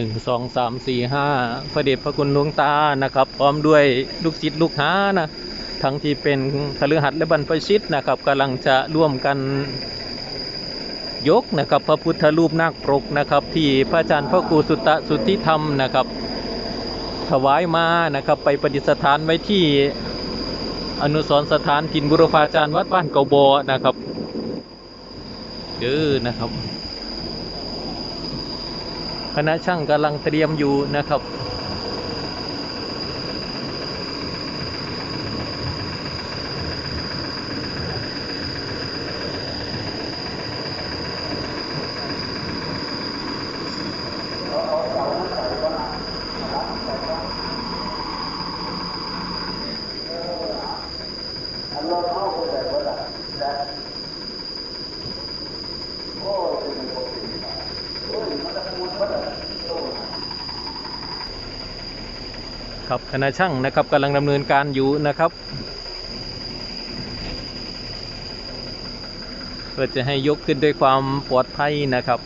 นึ่งสองสามสี่ห้าพระเดชพระคุณหลวงตานะครับ พร้อมด้วยลูกศิษย์ลูกหานะทั้งที่เป็นคฤหัสถ์และบรรพชิตนะครับกำลังจะร่วมกันยกนะครับพระพุทธรูปนาคปรกนะครับที่พระอาจารย์พระครูสุตตะสุทธิธรรมนะครับ ถวายมานะครับไปประดิษฐานไว้ที่อนุสรสถานถิ่นบุรพาจารย์วัดบ้านเกาบอนะครับเด้อนะครับ คณะช่างกำลังเตรียมอยู่นะครับ ครับคณะช่างนะครับกำลังดำเนินการอยู่นะครับเพื่อจะให้ยกขึ้นด้วยความปลอดภัยนะครับ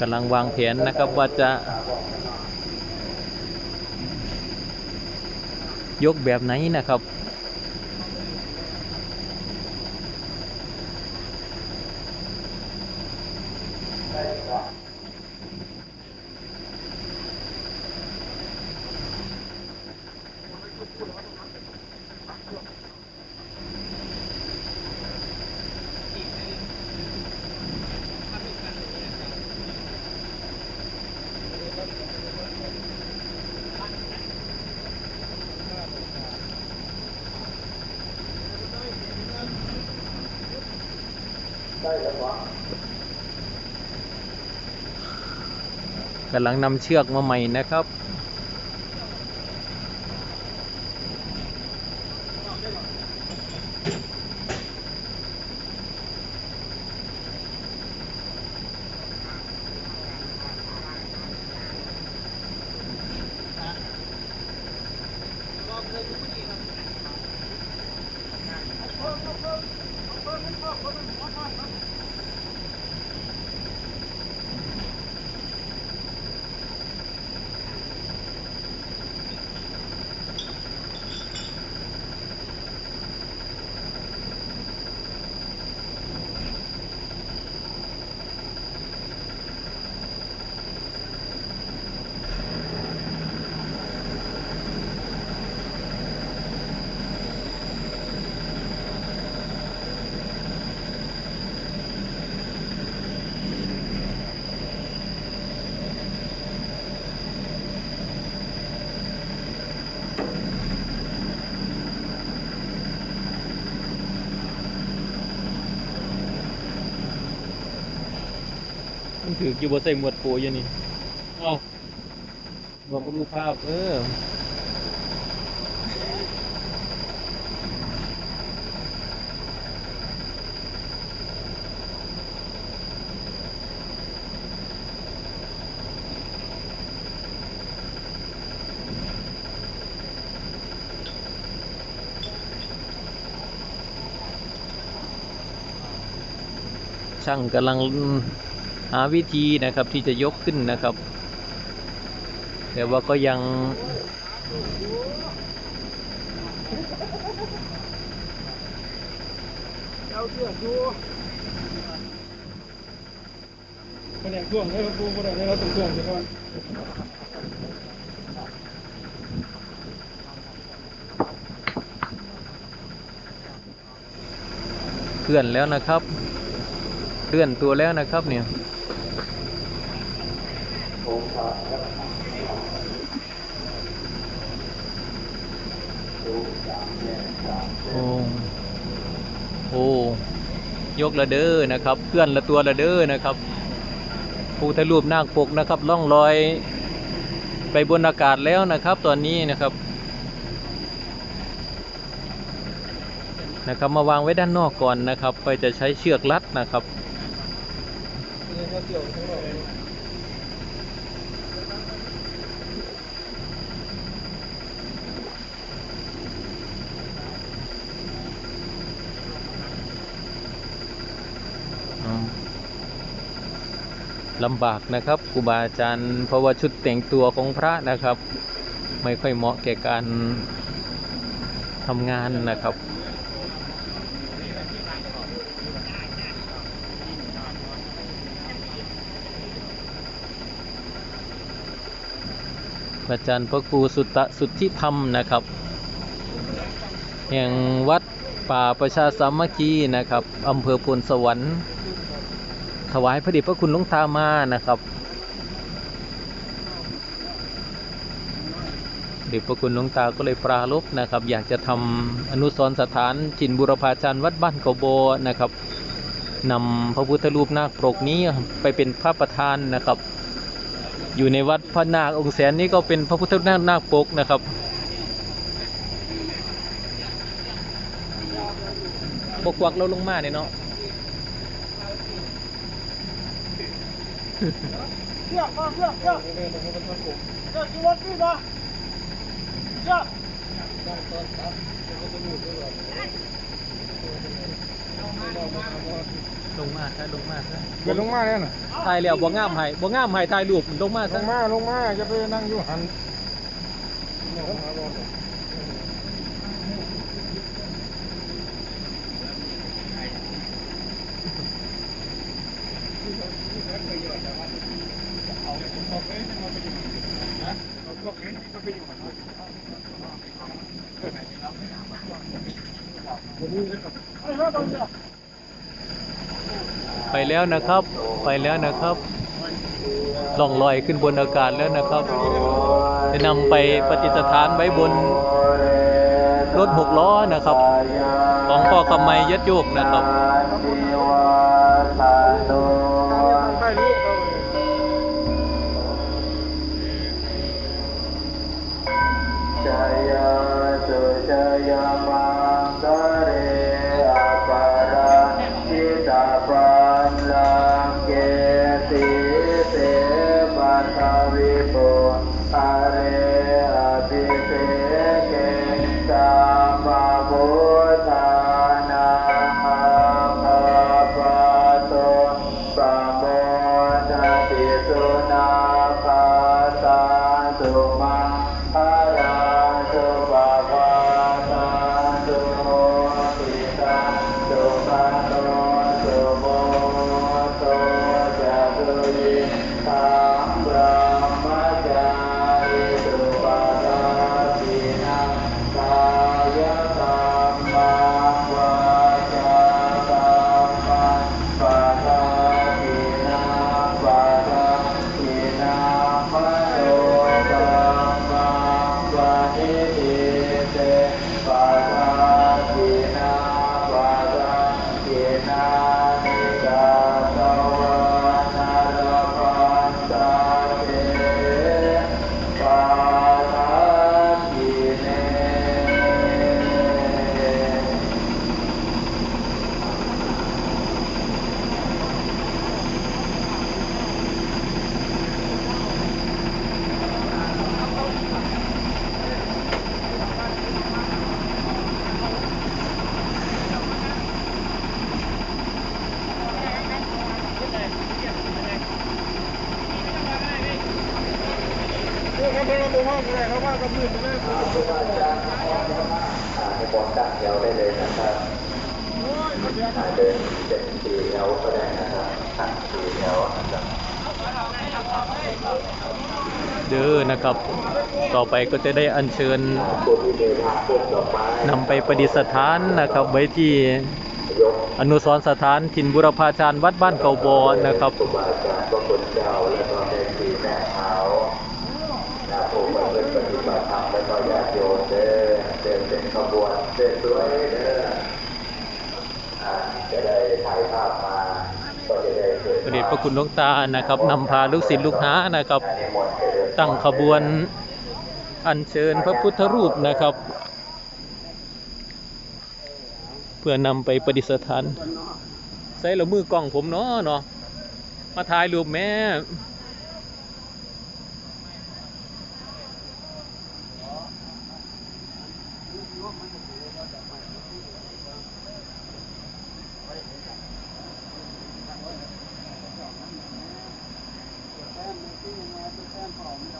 กำลังวางแผนนะครับว่าจะ ยกแบบไหนนะครับ กำลังนำเชือกมาใหม่นะครับ มันถืออยู่บนใส่หมวดปูอยู่นี่เอาบอกรูปภาพ เออช่างกำลัง หาวิธีนะครับที่จะยกขึ้นนะครับ แต่ว่าก็ยังเอาเชือกดูแผนกช่วงให้เราปูแผนกให้เราต้องช่วงใช่ไหมเคลื่อนแล้วนะครับเคลื่อนตัวแล้วนะครับเนี่ย โอ้โอ้ยกละเด้อนะครับเคลื่อนละตัวละเด้อนะครับภูทะรูปนาคปกนะครับล่องลอยไปบนอากาศแล้วนะครับ ตอนนี้นะครับ นะครับ มาวางไว้ด้านนอกก่อนนะครับ ไปจะใช้เชือกรัดนะครับ นี่เขาเกี่ยวทั้งหมดเลำบากนะครับครูบาอาจารย์เพราะว่าชุดแต่งตัวของพระนะครับ ไม่ค่อยเหมาะแก่การทำงานนะครับอาจารย์พระครูสุตตะสุทธิธรรมนะครับ แห่งวัดป่าประชาสามัคคีนะครับอำเภอพลสวรรค์ ถวายพระเดชพระคุณหลวงตามานะครับเดชพระคุณหลวงตาก็เลยปรารภนะครับ อยากจะทำอนุสรณ์สถานจินบุรพาจารย์วัดบ้านเขาโบนะครับนำพระพุทธรูปนาคปรกนี้ไปเป็นพระประธานนะครับ อยู่ในวัดพระนาคองค์แสนนี้ก็เป็นพระพุทธรูปนาคปกนะครับบกวักเราลงมาเนี่ยเนาะ เชือกมาเชือกเชือกเชือกกี่วัดนี่มาเชือกลงมาซะลงมาซะเกิดลงมาแล้วน่ะถ่ายแล้วบ่งามให้บ่งามให้ถ่ายรูปลงมาลซะงมาลงมาจะไปนั่งอยู่หัน ไปแล้วนะครับ ไปแล้วนะครับล่องลอยขึ้นบนอากาศแล้วนะครับ จะนำไปปฏิสถานไว้บนรถหกล้อนะครับ ของพ่อคำไมยัดโยกนะครับ บบห้องเลยเขาว่ากับมือเลยทุกอาจารย์ให้บอลตั้งแถวได้เลยนะครับเดินเจ็ดสี่แถวก็ได้นะครับตั้งสี่แถวนะครับเด้อนะครับ ต่อไปก็จะได้อัญเชิญนำไปประดิษฐานนะครับ ไว้ที่อนุสรสถานถิ่นบุรพาจารย์วัดบ้านเก่าบอนะครับ ครูบาอาจารย์พระคุณเจ้าและก็แม่ชีแม่ขาวนะผู้มาเดินปฏิบัติธรรมและก็ญาติโยมเดินเดินเป็นขบวนเดินสวยเด้ออ่าจะได้ถ่ายภาพมา ก็จะได้เกิด พระคุณหลวงตานะครับนำพาลูกศิษย์ลูกหานะครับ ตั้งขบวนอัญเชิญพระพุทธรูปนะครับ เพื่อนำไปประดิษฐานใส่ละมือกล้องผมเนาะเนาะมาถ่ายรูปแม่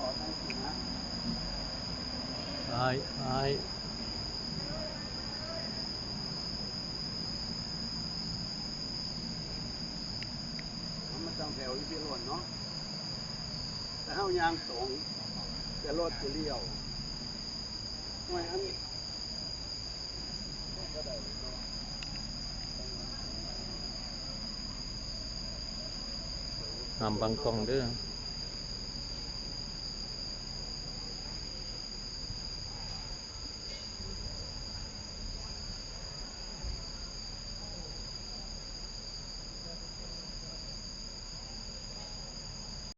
ออกทั้งสินะ ซ้ายซ้ายมันจังแถวอีพี่ล้วนเนาะแต่เฮายางตรงแต่รถจะเลี้ยวไม่อันห้ามบังกล้องเด้อ